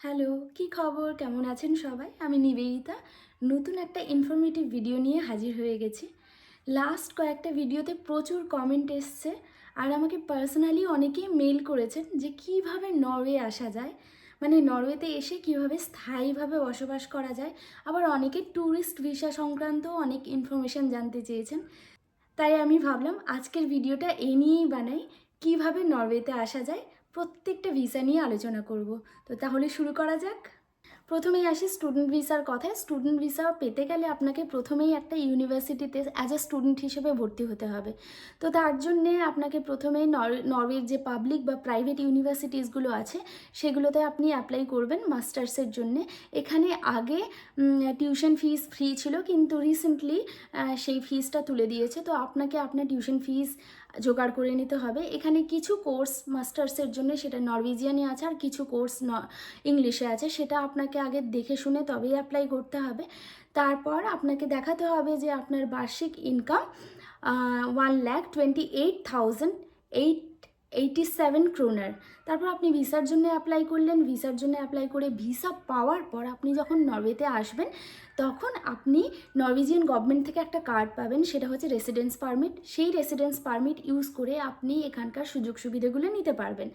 Hello, কি খবর? কেমন আছেন সবাই? আমি নিবেদিতা। নতুন একটা ইনফরমেটিভ ভিডিও নিয়ে হাজির হয়ে গেছি। লাস্ট কয়েকটা ভিডিওতে প্রচুর কমেন্ট এসছে আর আমাকে পার্সোনালি অনেকেই মেল করেছেন যে কীভাবে নরওয়ে আসা যায়? মানে নরওয়েতে এসে কীভাবে স্থায়ীভাবে বসবাস করা যায়? আবার অনেকে ট্যুরিস্ট ভিসা সংক্রান্ত অনেক ইনফরমেশান জানতে চেয়েছেন। তাই আমি ভাবলাম আজকের ভিডিওটা এই নিয়েই বানাই। কীভাবে নরওয়েতে আসা যায়? প্রত্যেকটা ভিসা নিয়ে আলোচনা করব। তো তাহলে শুরু করা যাক। প্রথমেই আসি স্টুডেন্ট ভিসার কথায়। স্টুডেন্ট ভিসা পেতে গেলে আপনাকে প্রথমেই একটা ইউনিভার্সিটিতে অ্যাজ আ স্টুডেন্ট হিসেবে ভর্তি হতে হবে। তো তার জন্যে আপনাকে প্রথমেই নর, নরওয়ের যে পাবলিক বা প্রাইভেট ইউনিভার্সিটিসগুলো আছে, সেগুলোতে আপনি অ্যাপ্লাই করবেন মাস্টার্সের জন্যে। এখানে আগে টিউশন ফিস ফ্রি ছিল, কিন্তু রিসেন্টলি সেই ফিসটা তুলে দিয়েছে। তো আপনাকে আপনার টিউশন ফিস জোগাড় করে নিতে হবে। এখানে কিছু কোর্স মাস্টার্সের জন্য সেটা নরওয়েজিয়ানে আছে আর কিছু কোর্স ন ইংলিশে আছে। সেটা আপনাকে আগে দেখে শুনে তবেই অ্যাপ্লাই করতে হবে। তারপর আপনাকে দেখাতে হবে যে আপনার বার্ষিক income one lakh twenty eight thousand eight eighty seven kroner তারপর আপনি ভিসার জন্য অ্যাপ্লাই করলেন। ভিসার জন্য অ্যাপ্লাই করে ভিসা পাওয়ার পর আপনি যখন নরওয়েতে আসবেন, তখন আপনি নরওয়েজিয়ান গভর্নমেন্ট থেকে একটা কার্ড পাবেন। সেটা হচ্ছে রেসিডেন্স পারমিট সেই রেসিডেন্স পারমিট ইউজ করে আপনি এখানকার সুযোগ সুবিধাগুলো নিতে পারবেন।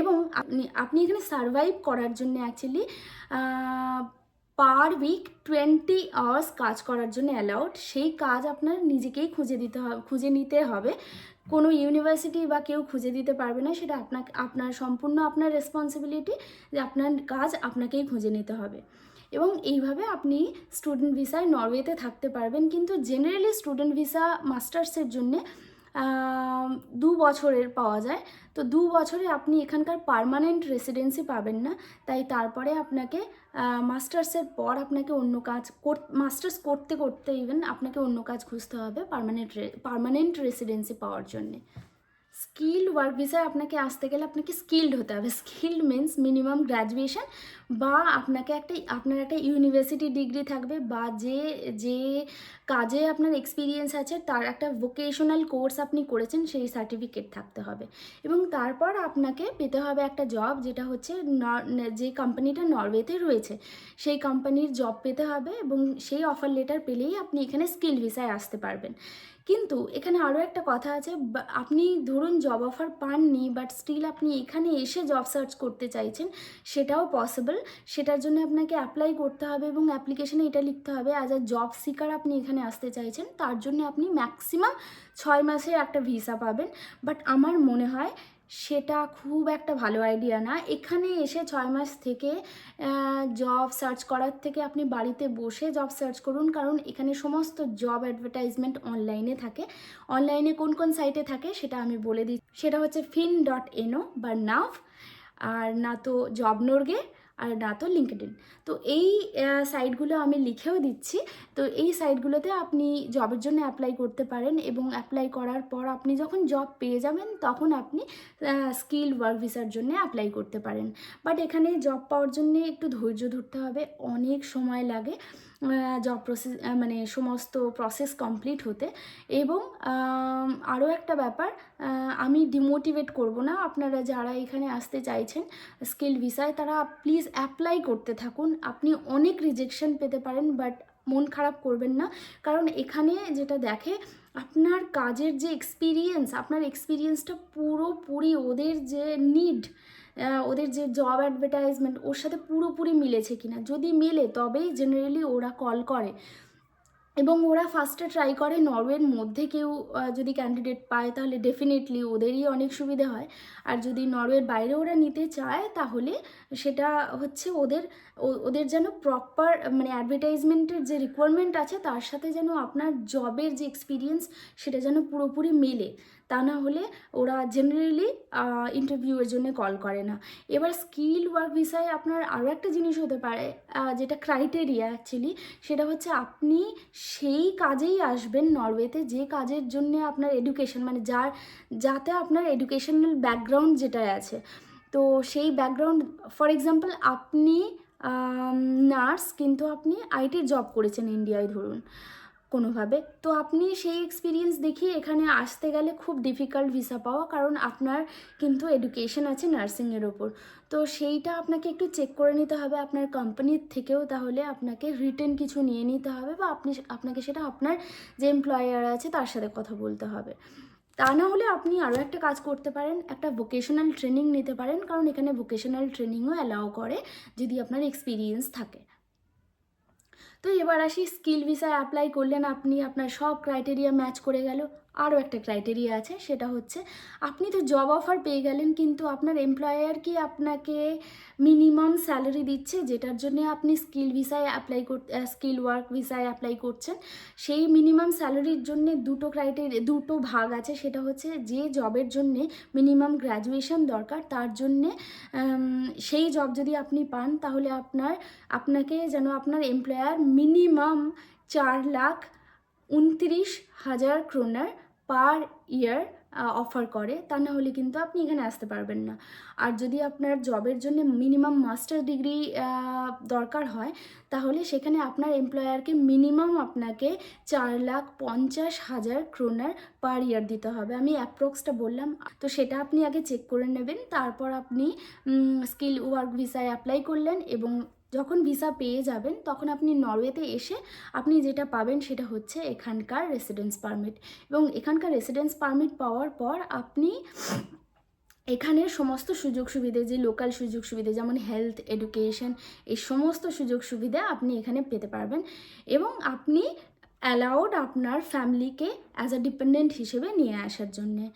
এবং আপনি আপনি এখানে সারভাইভ করার জন্য actually per week twenty hours কাজ করার জন্য অ্যালাউড সেই কাজ আপনার নিজেকেই খুঁজে দিতে হবে খুঁজে নিতে হবে। কোনো ইউনিভার্সিটি বা কেউ খুঁজে দিতে পারবে না, সেটা আপনাকে, আপনার সম্পূর্ণ আপনার রেসপন্সিবিলিটি যে আপনার কাজ আপনাকেই খুঁজে নিতে হবে। এবং এইভাবে আপনি স্টুডেন্ট ভিসায় নরওয়েতে থাকতে পারবেন, কিন্তু জেনারেলি স্টুডেন্ট ভিসা মাস্টার্সের জন্যে দু বছরের পাওয়া যায়। তো দু বছরে আপনি এখানকার পারমানেন্ট রেসিডেন্সি পাবেন না, তাই তারপরে আপনাকে মাস্টার্সের পর আপনাকে অন্য কাজ মাস্টার্স করতে করতে ইভেন আপনাকে অন্য কাজ খুঁজতে হবে পারমানেন্ট পারমানেন্ট রেসিডেন্সি পাওয়ার জন্যে। স্কিল ওয়ার্ক ভিসায় আপনাকে আসতে গেলে আপনাকে স্কিল্ড হতে হবে। স্কিল্ড মিনস মিনিমাম গ্র্যাজুয়েশন বা আপনাকে একটা, আপনার একটা ইউনিভার্সিটি ডিগ্রি থাকবে বা যে যে কাজে আপনার এক্সপিরিয়েন্স আছে, তার একটা ভোকেশনাল কোর্স আপনি করেছেন, সেই সার্টিফিকেট থাকতে হবে। এবং তারপর আপনাকে পেতে হবে একটা জব যেটা হচ্ছে যে কোম্পানিটা নরওয়েতে রয়েছে, সেই কোম্পানির জব পেতে হবে এবং সেই অফার লেটার পেলেই আপনি এখানে স্কিল ভিসায় আসতে পারবেন। কিন্তু এখানে আরও একটা কথা আছে আপনি ধরুন জব অফার পাননি বাট স্টিল আপনি এখানে এসে জব সার্চ করতে চাইছেন, সেটাও পসিবল সেটার জন্য আপনাকে অ্যাপ্লাই করতে হবে এবং অ্যাপ্লিকেশনে এটা লিখতে হবে অ্যাজ আ জব সিকার আপনি এখানে আসতে চাইছেন, তার জন্য আপনি ম্যাক্সিমাম ছয় মাসের একটা ভিসা পাবেন। বাট আমার মনে হয় সেটা খুব একটা ভালো আইডিয়া না। এখানে এসে ছয় মাস থেকে জব সার্চ করার থেকে আপনি বাড়িতে বসে জব সার্চ করুন, কারণ এখানে সমস্ত জব অ্যাডভার্টাইজমেন্ট অনলাইনে থাকে। অনলাইনে কোন কোন সাইটে থাকে সেটা আমি বলে দিই সেটা হচ্ছে ফিন ডট এনও বা নাভ আর না তো জব নোর্গে আর না তো লিঙ্কডিন তো এই সাইটগুলো আমি লিখেও দিচ্ছি। তো এই সাইটগুলোতে আপনি জবের জন্য অ্যাপ্লাই করতে পারেন এবং অ্যাপ্লাই করার পর আপনি যখন জব পেয়ে যাবেন, তখন আপনি স্কিল ওয়ার্ক ভিসার জন্য অ্যাপ্লাই করতে পারেন। বাট এখানে জব পাওয়ার জন্য একটু ধৈর্য ধরতে হবে। অনেক সময় লাগে। জব প্রসেস মানে সমস্ত প্রসেস কমপ্লিট হতে এবং আরও একটা ব্যাপার আমি ডিমোটিভেট করব না। আপনারা যারা এখানে আসতে চাইছেন স্কিল ভিসায় তারা প্লিজ অ্যাপ্লাই করতে থাকুন। আপনি অনেক রিজেকশন পেতে পারেন বাট মন খারাপ করবেন না। কারণ এখানে যেটা দেখে, আপনার কাজের যে এক্সপিরিয়েন্স আপনার এক্সপিরিয়েন্সটা পুরোপুরি ওদের যে নিড ওদের যে জব অ্যাডভার্টাইজমেন্ট ওর সাথে পুরোপুরি মিলেছে কিনা? যদি মেলে, তবেই জেনারেলি ওরা কল করে। এবং ওরা ফার্স্টে ট্রাই করে নরওয়ের মধ্যে কেউ যদি ক্যান্ডিডেট পায়, তাহলে ডেফিনেটলি ওদেরই অনেক সুবিধে হয়। আর যদি নরওয়ের বাইরে ওরা নিতে চায়, তাহলে সেটা হচ্ছে ওদের ওদের যেন প্রপার মানে অ্যাডভার্টাইজমেন্টের যে রিকোয়ারমেন্ট আছে, তার সাথে যেন আপনার জবের যে এক্সপিরিয়েন্স সেটা যেন পুরোপুরি মেলে। তা না হলে ওরা জেনারেলি ইন্টারভিউয়ের জন্য কল করে না। এবার স্কিল ওয়ার্ক ভিসায় আপনার আরও একটা জিনিস হতে পারে যেটা ক্রাইটেরিয়া অ্যাকচুয়ালি সেটা হচ্ছে আপনি সেই কাজেই আসবেন নরওয়েতে যে কাজের জন্য আপনার এডুকেশন মানে যার, যাতে আপনার এডুকেশনাল ব্যাকগ্রাউন্ড যেটা আছে। তো সেই ব্যাকগ্রাউন্ড ফর এক্সাম্পল আপনি নার্স কিন্তু আপনি আইটির জব করেছেন ইন্ডিয়ায় ধরুন। কোনোভাবে। তো আপনি সেই এক্সপিরিয়েন্স দেখিয়ে এখানে আসতে গেলে খুব ডিফিকাল্ট ভিসা পাওয়া, কারণ আপনার কিন্তু এডুকেশন আছে নার্সিংয়ের ওপর। তো সেইটা আপনাকে একটু চেক করে নিতে হবে, আপনার কোম্পানির থেকেও তাহলে আপনাকে রিটেন কিছু নিয়ে নিতে হবে বা আপনি আপনাকে সেটা আপনার যে এমপ্লয়ার আছে তার সাথে কথা বলতে হবে। তা না হলে আপনি আরও একটা কাজ করতে পারেন, একটা ভোকেশনাল ট্রেনিং নিতে পারেন, কারণ এখানে ভোকেশনাল ট্রেনিংও অ্যালাউ করে যদি আপনার এক্সপিরিয়েন্স থাকে। তো এবার আসি স্কিল ভিসায় অ্যাপ্লাই করলেন আপনি আপনার সব ক্রাইটেরিয়া ম্যাচ করে গেল। আরও একটা ক্রাইটেরিয়া আছে, সেটা হচ্ছে আপনি তো জব অফার পেয়ে গেলেন, কিন্তু আপনার এমপ্লয়ার কি আপনাকে মিনিমাম স্যালারি দিচ্ছে, যেটার জন্য আপনি স্কিল ভিসায় অ্যাপ্লাই কর স্কিল ওয়ার্ক ভিসায় অ্যাপ্লাই করছেন? সেই মিনিমাম স্যালারির জন্য দুটো ক্রাইটেরিয়া দুটো ভাগ আছে, সেটা হচ্ছে যে জবের জন্যে মিনিমাম গ্র্যাজুয়েশন দরকার, তার জন্যে সেই জব যদি আপনি পান, তাহলে আপনার, আপনাকে যেন আপনার এমপ্লয়ার মিনিমাম চার লাখ উনত্রিশ হাজার ক্রোনার পার ইয়ার অফার করে, তা না হলে কিন্তু আপনি এখানে আসতে পারবেন না। আর যদি আপনার জবের জন্য মিনিমাম মাস্টার ডিগ্রি দরকার হয়, তাহলে সেখানে আপনার এমপ্লয়ারকে মিনিমাম আপনাকে চার লাখ পঞ্চাশ হাজার ক্রোনার পার ইয়ার দিতে হবে। আমি অ্যাপ্রক্সটা বললাম, তো সেটা আপনি আগে চেক করে নেবেন, তারপর আপনি স্কিল ওয়ার্ক ভিসায় অ্যাপ্লাই করলেন এবং যখন ভিসা পেয়ে যাবেন, তখন আপনি নরওয়েতে এসে আপনি যেটা পাবেন সেটা হচ্ছে এখানকার রেসিডেন্স পারমিট এবং এখানকার রেসিডেন্স পারমিট পাওয়ার পর আপনি এখানের সমস্ত সুযোগ সুবিধে, যে লোকাল সুযোগ সুবিধে, যেমন হেলথ এডুকেশন এই সমস্ত সুযোগ সুবিধা আপনি এখানে পেতে পারবেন। এবং আপনি অ্যালাউড আপনার ফ্যামিলিকে অ্যাজ আ ডিপেন্ডেন্ট হিসেবে নিয়ে আসার জন্যে।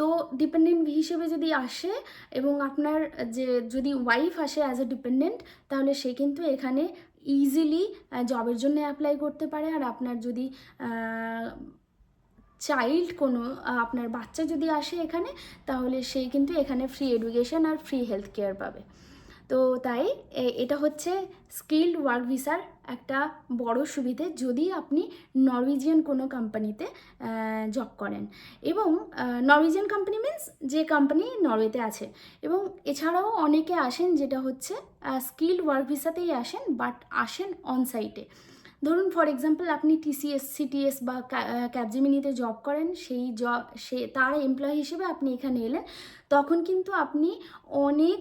তো ডিপেন্ডেন্ট হিসেবে যদি আসে এবং আপনার যে, যদি ওয়াইফ আসে অ্যাজ এ ডিপেন্ডেন্ট তাহলে সে কিন্তু এখানে ইজিলি জবের জন্য অ্যাপ্লাই করতে পারে। আর আপনার যদি চাইল্ড কোনো আপনার বাচ্চা যদি আসে এখানে, তাহলে সে কিন্তু এখানে ফ্রি এডুকেশন আর ফ্রি হেলথ কেয়ার পাবে। তো তাই এটা হচ্ছে স্কিল্ড ওয়ার্ক ভিসার একটা বড় সুবিধে যদি আপনি নরওয়েজিয়ান কোনো কোম্পানিতে জব করেন। এবং নরওয়েজিয়ান কোম্পানি মিন্স যে কোম্পানি নরওয়েতে আছে। এবং এছাড়াও অনেকে আসেন যেটা হচ্ছে স্কিল্ড ওয়ার্ক ভিসাতেই আসেন বাট আসেন অন সাইটে ধরুন ফর এক্সাম্পল আপনি টিসিএস সিটিএস বা ক্যাবজিমিনিতে জব করেন, সেই জব সে, তার এমপ্লয় হিসেবে আপনি এখানে এলেন, তখন কিন্তু আপনি অনেক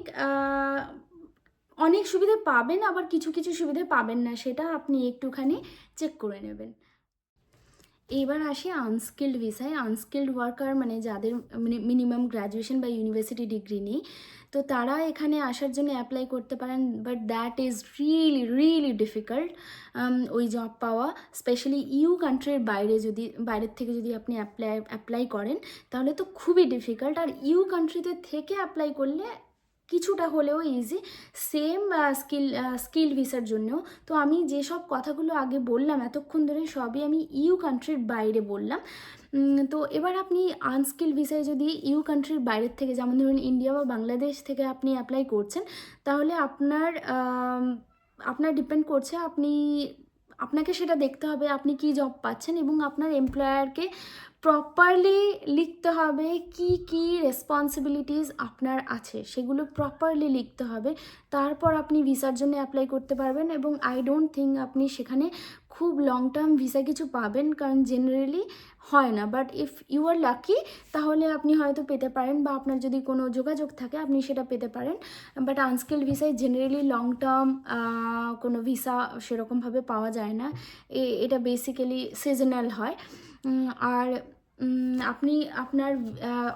অনেক সুবিধে পাবেন, আবার কিছু কিছু সুবিধে পাবেন না, সেটা আপনি একটুখানি চেক করে নেবেন। এবার আসি আনস্কিল্ড ভিসায় আনস্কিল্ড ওয়ার্কার মানে যাদের মানে মিনিমাম গ্র্যাজুয়েশন বা ইউনিভার্সিটি ডিগ্রি নেই, তো তারা এখানে আসার জন্য অ্যাপ্লাই করতে পারেন but that is really really difficult ওই জব পাওয়া স্পেশালি ইউ কান্ট্রির বাইরে যদি, বাইরের থেকে যদি আপনি অ্যাপ্লাই অ্যাপ্লাই করেন, তাহলে তো খুবই ডিফিকাল্ট আর ইউ কান্ট্রিতে থেকে অ্যাপ্লাই করলে কিছুটা হলেও ইজি সেম স্কিল স্কিল ভিসার জন্য তো আমি যেসব কথাগুলো আগে বললাম, এতক্ষণ ধরে সবই আমি ইউ কান্ট্রির বাইরে বললাম। তো এবার আপনি আনস্কিল ভিসায় যদি ইউ কান্ট্রির বাইরের থেকে, যেমন ধরুন ইন্ডিয়া বা বাংলাদেশ থেকে আপনি অ্যাপ্লাই করছেন, তাহলে আপনার আপনার ডিপেন্ড করছে আপনি আপনাকে সেটা দেখতে হবে আপনি কি জব পাচ্ছেন এবং আপনার এমপ্লয়ারকে প্রপারলি লিখতে হবে কি কি রেসপন্সিবিলিটিস আপনার আছে, সেগুলো প্রপারলি লিখতে হবে। তারপর আপনি ভিসার জন্য অ্যাপ্লাই করতে পারবেন এবং আই ডোন্ট থিঙ্ক আপনি সেখানে খুব লং টার্ম ভিসা কিছু পাবেন, কারণ জেনারেলি হয় না। But if you are lucky তাহলে আপনি হয়তো পেতে পারেন বা আপনার যদি কোনো যোগাযোগ থাকে, আপনি সেটা পেতে পারেন। বাট আনস্কিল ভিসায় জেনারেলি লং টার্ম কোনো ভিসা সেরকমভাবে পাওয়া যায় না। এটা বেসিক্যালি সিজনাল হয়। আর আপনি আপনার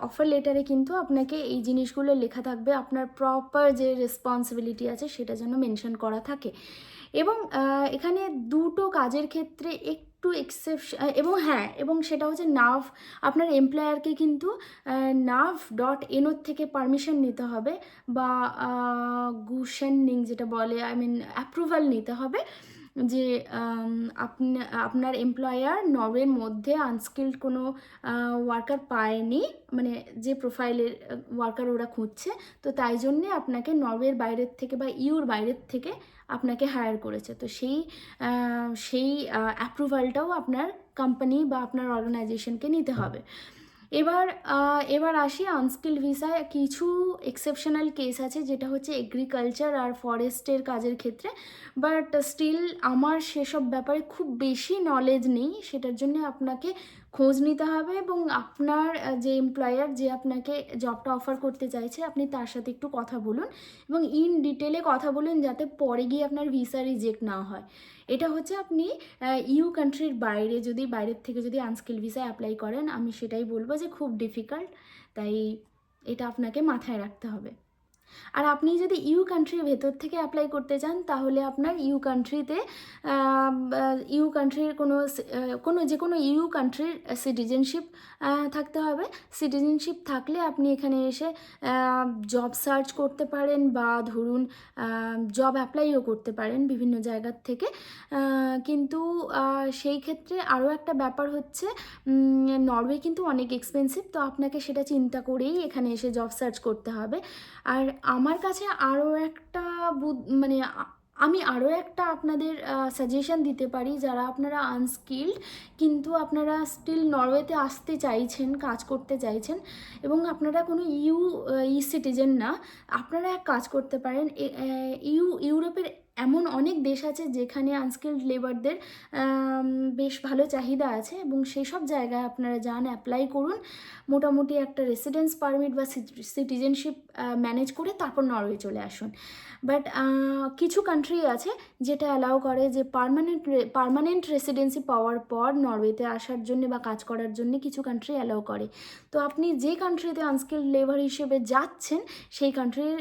অফার লেটারে কিন্তু আপনাকে এই জিনিসগুলো লেখা থাকবে। আপনার প্রপার যে রেসপন্সিবিলিটি আছে, সেটা যেন মেনশন করা থাকে। এবং এখানে দুটো কাজের ক্ষেত্রে একটু এক্সেপশন এবং হ্যাঁ এবং সেটা হচ্ছে নাভ আপনার এমপ্লয়ারকে কিন্তু নাভ ডট এনোর থেকে পারমিশন নিতে হবে বা গুশেনিং যেটা বলে আই মিন অ্যাপ্রুভাল নিতে হবে যে আপনার এমপ্লয়ার নরওয়ের মধ্যে আনস্কিল্ড কোনো ওয়ার্কার পায়নি মানে যে প্রোফাইলের ওয়ার্কার ওরা খুঁজছে, তো তাই জন্যে আপনাকে নরওয়ের বাইরের থেকে বা ইউর বাইরের থেকে আপনাকে হায়ার করেছে। তো সেই সেই অ্যাপ্রুভালটাও আপনার কোম্পানি বা আপনার অর্গানাইজেশনকে নিতে হবে। এবার এবার আসি আনস্কিল ভিসায় কিছু এক্সেপশনাল কেস আছে যেটা হচ্ছে এগ্রিকালচার আর ফরেস্টের কাজের ক্ষেত্রে। বাট স্টিল আমার সেসব ব্যাপারে খুব বেশি নলেজ নেই। সেটার জন্য আপনাকে খোঁজ নিতে হবে এবং আপনার যে এমপ্লয়ার যে আপনাকে জবটা অফার করতে চাইছে, আপনি তার সাথে একটু কথা বলুন এবং ইন ডিটেলে কথা বলুন যাতে পরে গিয়ে আপনার ভিসা রিজেক্ট না হয়। এটা হচ্ছে আপনি ইউ কান্ট্রির বাইরে যদি, বাইরের থেকে যদি আনস্কিল ভিসা অ্যাপ্লাই করেন, আমি সেটাই বলব যে খুব ডিফিকাল্ট তাই এটা আপনাকে মাথায় রাখতে হবে। আর আপনি যদি ইউ কান্ট্রির ভেতর থেকে অ্যাপ্লাই করতে চান, তাহলে আপনার ইউ কান্ট্রিতে ইউ কান্ট্রির কোনো কোনো যে কোনো ইউ কান্ট্রির সিটিজেনশিপ থাকতে হবে। সিটিজেনশিপ থাকলে আপনি এখানে এসে জব সার্চ করতে পারেন বা ধরুন জব অ্যাপ্লাইও করতে পারেন বিভিন্ন জায়গার থেকে। কিন্তু সেই ক্ষেত্রে আরও একটা ব্যাপার হচ্ছে নরওয়ে কিন্তু অনেক এক্সপেন্সিভ তো আপনাকে সেটা চিন্তা করেই এখানে এসে জব সার্চ করতে হবে। আর আমার কাছে আরও একটা মানে আমি আরও একটা আপনাদের সাজেশন দিতে পারি যারা আপনারা আনস্কিল্ড কিন্তু আপনারা স্টিল নরওয়েতে আসতে চাইছেন, কাজ করতে চাইছেন এবং আপনারা কোনো ইউ ই সিটিজেন না, আপনারা এক কাজ করতে পারেন ইউ, ইউরোপের এমন অনেক দেশ আছে যেখানে আনস্কিল্ড লেবারদের বেশ ভালো চাহিদা আছে এবং সেই সব জায়গায় আপনারা যান অ্যাপ্লাই করুন। মোটামুটি একটা রেসিডেন্স পারমিট বা সিটিজেনশিপ ম্যানেজ করে তারপর নরওয়ে চলে আসুন। বাট কিছু কান্ট্রি আছে যেটা অ্যালাউ করে যে পার্মানেন্ট পার্মানেন্ট রেসিডেন্সি পাওয়ার পর নরওয়েতে আসার জন্য বা কাজ করার জন্য কিছু কান্ট্রি অ্যালাউ করে। তো আপনি যে কান্ট্রিতে আনস্কিল্ড লেবার হিসেবে যাচ্ছেন, সেই কান্ট্রির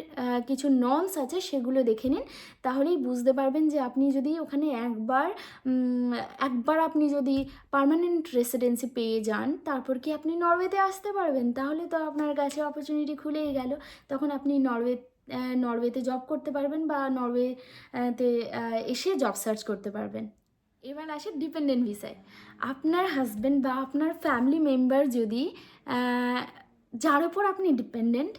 কিছু নর্মস আছে সেগুলো দেখে নিন। তাহলেই বুঝতে পারবেন যে আপনি যদি ওখানে একবার একবার আপনি যদি পার্মানেন্ট রেসিডেন্সি পেয়ে যান, তারপর কি আপনি নরওয়েতে আসতে পারবেন? তাহলে তো আপনার কাছে অপরচুনিটি খুলেই গেল। তখন আপনি নরওয়ে নরওয়েতে জব করতে পারবেন বা নরওয়েতে এসে জব সার্চ করতে পারবেন। এবার আসে ডিপেন্ডেন্ট ভিসায় আপনার হাজব্যান্ড বা আপনার ফ্যামিলি মেম্বার যদি যার উপর আপনি ডিপেন্ডেন্ট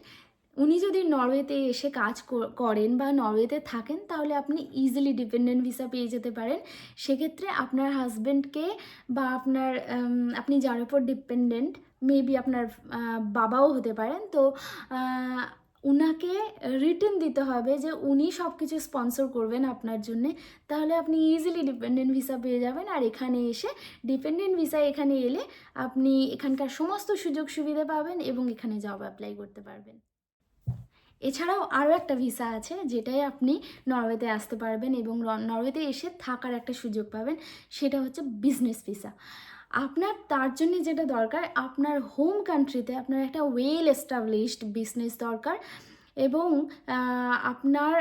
উনি যদি নরওয়েতে এসে কাজ করেন বা নরওয়েতে থাকেন, তাহলে আপনি ইজিলি ডিপেন্ডেন্ট ভিসা পেয়ে যেতে পারেন। সেক্ষেত্রে আপনার হাজব্যান্ডকে বা আপনার আপনি যার উপর ডিপেন্ডেন্ট মেবি আপনার বাবাও হতে পারেন। তো উনাকে রিটার্ন দিতে হবে যে উনি সব কিছু স্পন্সর করবেন আপনার জন্যে। তাহলে আপনি ইজিলি ডিপেন্ডেন্ট ভিসা পেয়ে যাবেন। আর এখানে এসে ডিপেন্ডেন্ট ভিসা এখানে এলে আপনি এখানকার সমস্ত সুযোগ সুবিধা পাবেন এবং এখানে জব অ্যাপ্লাই করতে পারবেন। এছাড়াও আরও একটা ভিসা আছে যেটাই আপনি নরওয়েতে আসতে পারবেন এবং নরওয়েতে এসে থাকার একটা সুযোগ পাবেন, সেটা হচ্ছে বিজনেস ভিসা আপনার, তার জন্য যেটা দরকার, আপনার হোম কান্ট্রিতে আপনার একটা ওয়েল এস্টাবলিশড বিজনেস দরকার। এবং আপনার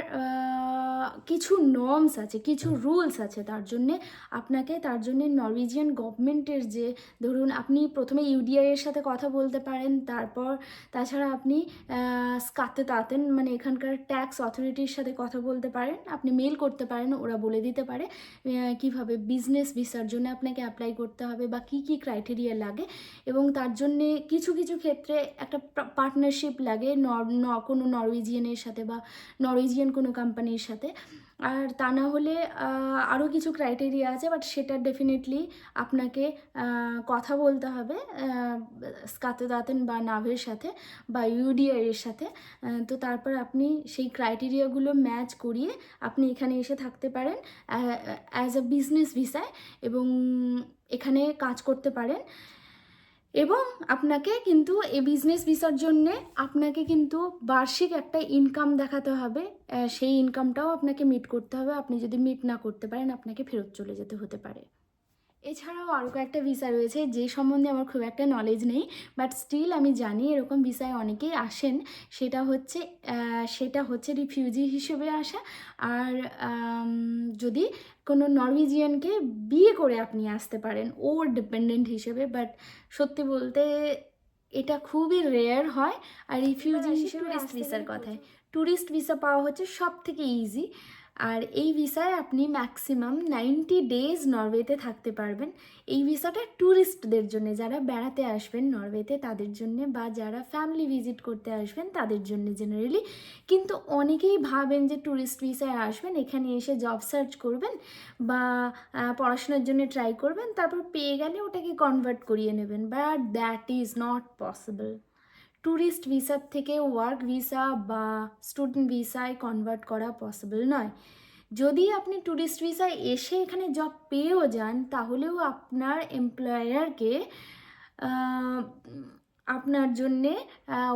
কিছু নর্মস আছে কিছু রুলস আছে তার জন্যে আপনাকে তার জন্যে নরওয়েজিয়ান গভর্নমেন্টের যে ধরুন আপনি প্রথমে ইউডিআই এর সাথে কথা বলতে পারেন তারপর তাছাড়া আপনি স্কাতে তাতেন মানে এখানকার ট্যাক্স অথরিটির সাথে কথা বলতে পারেন আপনি মেল করতে পারেন ওরা বলে দিতে পারে কীভাবে বিজনেস ভিসার জন্য আপনাকে অ্যাপ্লাই করতে হবে বা কি কি ক্রাইটেরিয়া লাগে এবং তার জন্যে কিছু কিছু ক্ষেত্রে একটা পার্টনারশিপ লাগে নর ন- কোনো নরওয়েজিয়ানের সাথে বা নরওয়েজিয়ান কোনো কোম্পানির সাথে। আর তা না হলে আরও কিছু ক্রাইটেরিয়া আছে বাট সেটা ডেফিনেটলি আপনাকে কথা বলতে হবে স্কাতে দাতেন বা নাভের সাথে বা ইউডিআই এর সাথে। তো তারপর আপনি সেই ক্রাইটেরিয়াগুলো ম্যাচ করিয়ে আপনি এখানে এসে থাকতে পারেন অ্যাজ আ বিজনেস ভিসায় এবং এখানে কাজ করতে পারেন। এবং আপনাকে কিন্তু এই বিজনেস ভিসার জন্যে আপনাকে কিন্তু বার্ষিক একটা ইনকাম দেখাতে হবে। সেই ইনকামটাও আপনাকে মিট করতে হবে। আপনি যদি মিট না করতে পারেন, আপনাকে ফেরত চলে যেতে হতে পারে। এছাড়াও আরও কয়েকটা ভিসা রয়েছে যে সম্বন্ধে আমার খুব একটা নলেজ নেই বাট স্টিল আমি জানি এরকম ভিসায় অনেকেই আসেন। সেটা হচ্ছে সেটা হচ্ছে রিফিউজি হিসেবে আসা। আর যদি কোনো নরওয়েজিয়ানকে বিয়ে করে আপনি আসতে পারেন ওর ডিপেন্ডেন্ট হিসেবে বাট সত্যি বলতে এটা খুবই রেয়ার হয়। আর রিফিউজি হিসেবে ভিসার কথায়। ট্যুরিস্ট ভিসা পাওয়া হচ্ছে সব থেকে ইজি আর এই ভিসায় আপনি ম্যাক্সিমাম নাইনটি ডেজ নরওয়েতে থাকতে পারবেন। এই ভিসাটা ট্যুরিস্টদের জন্য, যারা বেড়াতে আসবেন নরওয়েতে, তাদের জন্য বা যারা ফ্যামিলি ভিজিট করতে আসবেন, তাদের জন্য জেনারেলি কিন্তু অনেকেই ভাবেন যে ট্যুরিস্ট ভিসায় আসবেন, এখানে এসে জব সার্চ করবেন বা পড়াশোনার জন্য ট্রাই করবেন, তারপর পেয়ে গেলে ওটাকে কনভার্ট করিয়ে নেবেন। But that is not possible tourist ভিসার থেকে ওয়ার্ক ভিসা বা স্টুডেন্ট ভিসায় কনভার্ট করা পসিবল নয়। যদি আপনি ট্যুরিস্ট ভিসায় এসে এখানে জব পেয়েও যান, তাহলেও আপনার এমপ্লয়ারকে আপনার জন্যে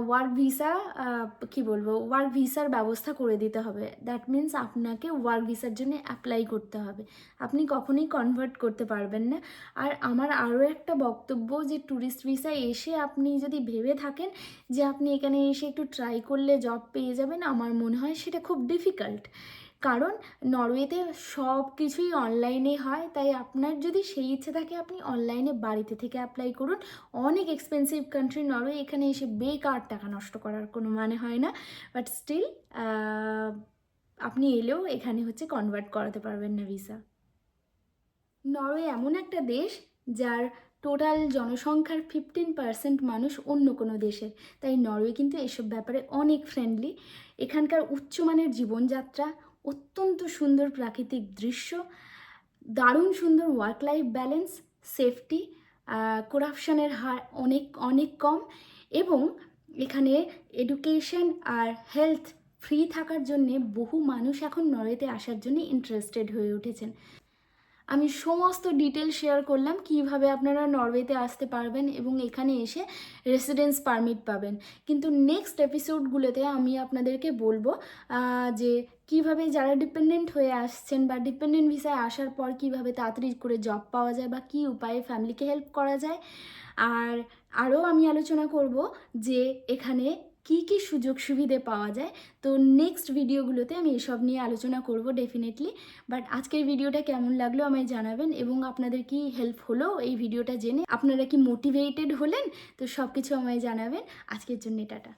ওয়ার্ক ভিসা কি বলব ওয়ার্ক ভিসার ব্যবস্থা করে দিতে হবে। দ্যাট মিন্স আপনাকে ওয়ার্ক ভিসার জন্য অ্যাপ্লাই করতে হবে। আপনি কখনোই কনভার্ট করতে পারবেন না। আর আমার আরও একটা বক্তব্য যে ট্যুরিস্ট ভিসায় এসে আপনি যদি ভেবে থাকেন যে, আপনি এখানে এসে একটু ট্রাই করলে জব পেয়ে যাবেন, আমার মনে হয় সেটা খুব ডিফিকাল্ট কারণ নরওয়েতে সব কিছুই অনলাইনে হয়, তাই আপনার যদি সেই ইচ্ছে থাকে আপনি অনলাইনে বাড়িতে থেকে অ্যাপ্লাই করুন। অনেক এক্সপেন্সিভ কান্ট্রি নরওয়ে, এখানে এসে বেকার টাকা নষ্ট করার কোনো মানে হয় না। বাট স্টিল আপনি এলেও এখানে হচ্ছে কনভার্ট করাতে পারবেন না ভিসা নরওয়ে এমন একটা দেশ যার টোটাল জনসংখ্যার ফিফটিন পার্সেন্ট মানুষ অন্য কোনো দেশের তাই নরওয়ে কিন্তু এসব ব্যাপারে অনেক ফ্রেন্ডলি এখানকার উচ্চমানের জীবনযাত্রা অত্যন্ত সুন্দর প্রাকৃতিক দৃশ্য, দারুণ সুন্দর ওয়ার্ক লাইফ ব্যালেন্স সেফটি করাপশনের হার অনেক অনেক কম এবং এখানে এডুকেশন আর হেলথ ফ্রি থাকার জন্যে বহু মানুষ এখন নরেতে আসার জন্য ইন্টারেস্টেড হয়ে উঠেছেন। আমি সমস্ত ডিটেল শেয়ার করলাম কীভাবে আপনারা নরওয়েতে আসতে পারবেন এবং এখানে এসে রেসিডেন্স পারমিট পাবেন। কিন্তু নেক্সট এপিসোডগুলোতে আমি আপনাদেরকে বলব যে কীভাবে যারা ডিপেন্ডেন্ট হয়ে আসছেন বা ডিপেন্ডেন্ট ভিসায় আসার পর কীভাবে তাড়াতাড়ি করে জব পাওয়া যায় বা কী উপায়ে ফ্যামিলিকে হেল্প করা যায়। আর আরও আমি আলোচনা করব যে এখানে কি কি সুযোগ সুবিধে পাওয়া যায়? তো নেক্সট ভিডিওগুলোতে আমি এসব নিয়ে আলোচনা করব ডেফিনেটলি বাট আজকের ভিডিওটা কেমন লাগল আমায় জানাবেন এবং আপনাদের কি হেল্প হলো এই ভিডিওটা জেনে? আপনারা কি মোটিভেটেড হলেন? তো সব কিছু আমায় জানাবেন। আজকের জন্য টাটা।